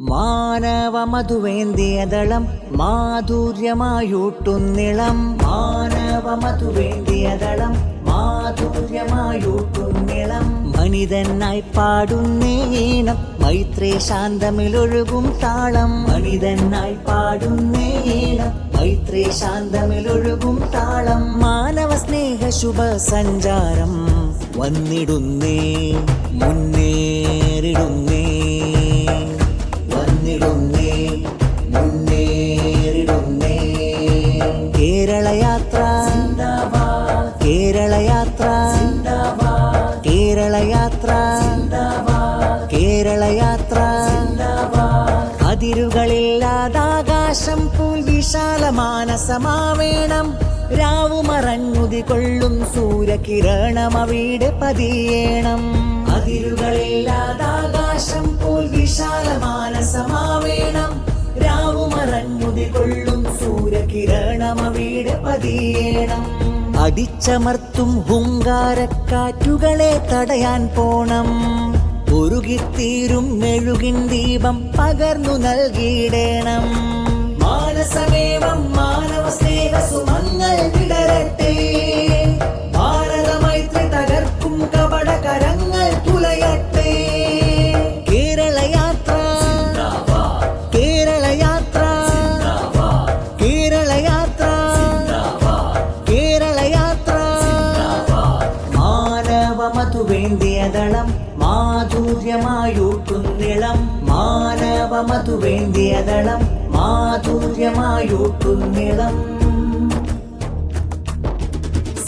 മാനവ മധുവേന്തിയതളം മാധുര്യമായൂട്ടുന്നിളം. മാനവ മധുവേന്തിയതളം മാധുര്യമായൂട്ടുന്നിളം. മനിതനായി പാടുന്നേണം മൈത്രേ ശാന്തമിലൊഴുകും താളം. മനിതനായി പാടുന്നേണം മൈത്രേ ശാന്തമിലൊഴുകും താളം. മാനവ സ്നേഹ ശുഭ സഞ്ചാരം വന്നിടുന്നേ മുന്നേറിടുന്നേ. അതിരുകളില്ലാതാകാശം പോൽ വിശാലമാനസമാവേണം രാവുമറഞ്ഞുതി കൊള്ളും സൂര്യകിരണം അവിടെ പതിയേണം. അതിരുകളില്ലാതാകാശം പോൽ വിശാലമാനസമാവേണം രാവുമറഞ്ഞുതി കൊള്ളും സൂര്യകിരണം അവിടെ പതിയേണം. അടിച്ചമർത്തും ഹുങ്കാരക്കാറ്റുകളെ തടയാൻ പോണം. ഉരുകിത്തീരും മെഴുകിൻ ദീപം പകർന്നു നൽകിയിടേണം. മാനസമേവം മാനവ സ്നേഹ സുമങ്ങൾ വിടരട്ടെ. ഭാരതമൈത്രി തകർക്കും കപട കരങ്ങൾ തുലയട്ടെ. കേരളയാത്ര കേരളയാത്ര കേരളയാത്ര കേരളയാത്ര. മാനവ മധുവേന്തിയതളം മാധുര്യമായൂട്ടുന്നിളം മാനവ മധുവേന്തിയതളം മാധുര്യമായൂട്ടുന്നിളം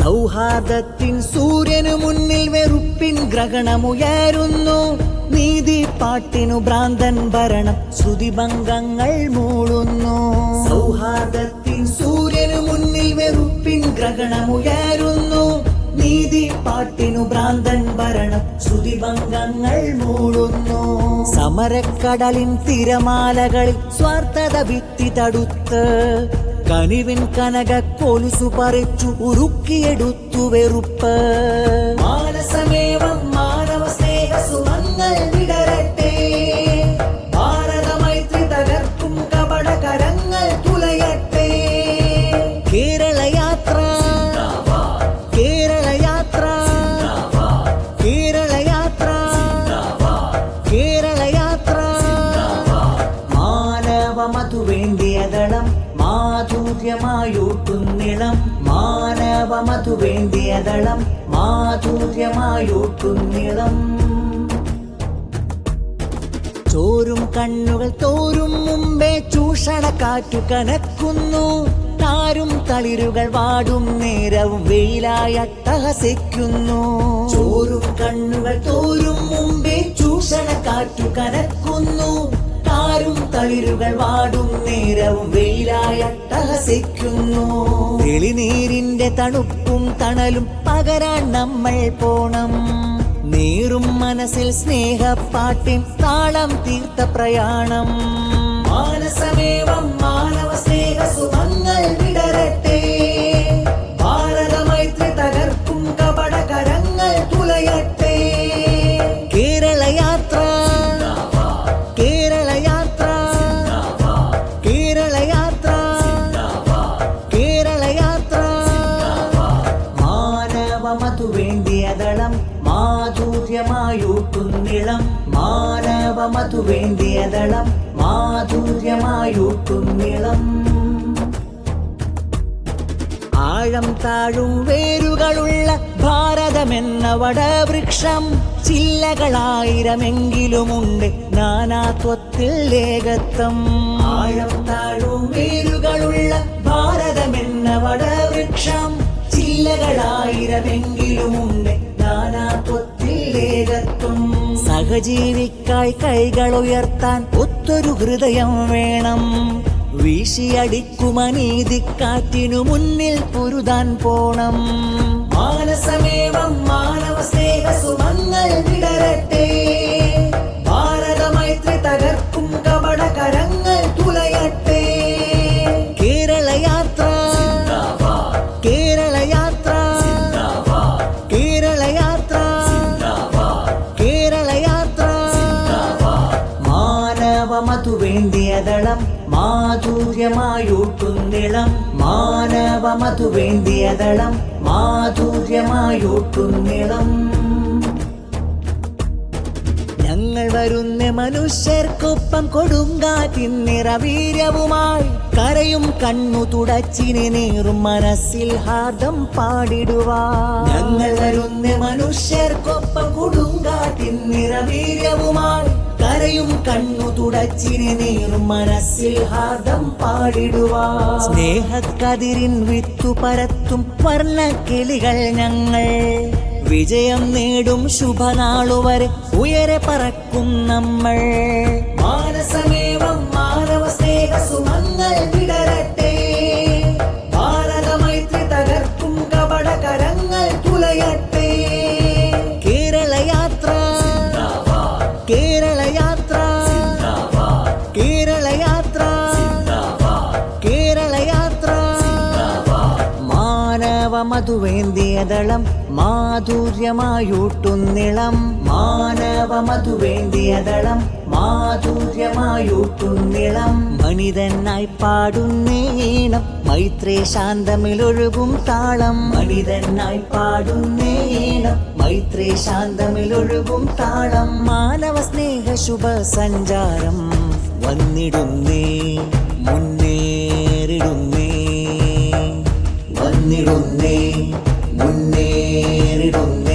സൗഹാർദ്ദത്തിൻ സൂര്യനു മുന്നിൽ വെറുപ്പിൻ ഗ്രഹണമുയരുന്നു. നീതി പാട്ടിനു ഭ്രാന്തൻ ഭരണം ശ്രുതിഭംഗങ്ങൾ മൂളുന്നു. സൗഹാർദ്ദത്തിൻ സൂര്യനു മുന്നിൽ വെറുപ്പിൻ ഗ്രഹണമുയരുന്നു. നീതി പാട്ടിനു ഭ്രാന്തൻ ഭരണം. ശ്രുതിഭംഗങ്ങൾ മൂടുന്നു. സമരക്കടലിൻ തിരമാലകളിൽ സ്വാർത്ഥത ഭിത്തി തടുത്ത്. കനിവിൻ കനക കൊലുസു പറിച്ചു ഉരുക്കിയെടുത്തു വെറുപ്പ്. മാനസമേവം മാനവ മാധുര്യമായൂട്ടും മാധുര്യമായൂട്ടുന്നിളം ചോരും കണ്ണുകൾ തോറും മുമ്പേ ചൂഷണ കാറ്റു കനക്കുന്നു. താരും തളിരുകൾ വാടും നേരവും വെയിലായി അട്ടഹസിക്കുന്നു. ചോരും കണ്ണുകൾ തോരും മുമ്പേ ചൂഷണ കാറ്റു കനക്കുന്നു. താരും തളിരുകൾ വാടും നേരവും വെയിലായ തഹസിക്കുന്നു. തെളിനീരിന്റെ തണുപ്പും തണലും പകരാൻ നമ്മൾ പോണം. നീറും മനസ്സിൽ സ്നേഹപ്പാട്ടിൻ താളം തീർത്ത പ്രയാണം. മാനവ മധുവേന്തിയതളം മാധുര്യമായൂട്ടുന്നിളം ആഴം താഴും വേരുകളുള്ള ഭാരതമെന്ന വടവൃക്ഷം ചില്ലകളായിരമെങ്കിലുമുണ്ട് നാനാത്വത്തിൽ ഏകത്വം. ആഴം താഴും വേരുകളുള്ള ഭാരതമെന്ന വടവൃക്ഷം ചില്ലകളായിരമെങ്കിലുമുണ്ട് സഹജീവിക്കായി കൈകൾ ഉയർത്താൻ ഒത്തൊരു ഹൃദയം വേണം. വീശിയടിക്കുമനീതിക്കാറ്റിനു മുന്നിൽ പൊരുതാൻ പോണം. മാനസമേവം മാധുര്യമായൂട്ടുന്നിളം മാനവ മധുവേന്തിയതളം മാധുര്യമായൂട്ടുന്നിളം. ഞങ്ങൾ വരുന്ന മനുഷ്യർക്കൊപ്പം കൊടുങ്കാറ്റിൻ നിറവീര്യവുമായി കരയും കണ്ണു തുടച്ചിനെ നേറും മനസ്സിൽ ഹാർദം പാടിടുവാ. ഞങ്ങൾ വരുന്ന മനുഷ്യർക്കൊപ്പം കൊടുങ്കാറ്റിൻ നിറവീര്യവുമായി കരയും കണ്ണു തുടച്ചിനെ നേറും മനസ്സിൽ ഹാർദം പാടിടുവാ സ്നേഹക്കതിരിൻ വിത്തു പരത്തും വർണക്കിളികൾ ഞങ്ങൾ. വിജയം നേടും ശുഭനാളുവരെ ഉയരെ പറക്കും നമ്മൾ. മാനസമേവം മാനവ സ്നേഹ സുമങ്ങൾ മധുവേന്തിയതളം മാധുര്യമായൂട്ടുന്നിളം മാനവ മധുവേന്തിയതളം മാധുര്യമായൂട്ടുന്നിളം മണിതനായി പാടുന്നേണം മൈത്രേ ശാന്തമിലൊഴുകും താളം. മണിതനായി പാടുന്നേണം മൈത്രേ ശാന്തമിലൊഴുകും താളം. മാനവ സ്നേഹ ശുഭ സഞ്ചാരം വന്നിടുന്നേ മുന്നേറിടുന്നേ. മുന്നിടുന്നേ മുന്നേറിടുന്നേ.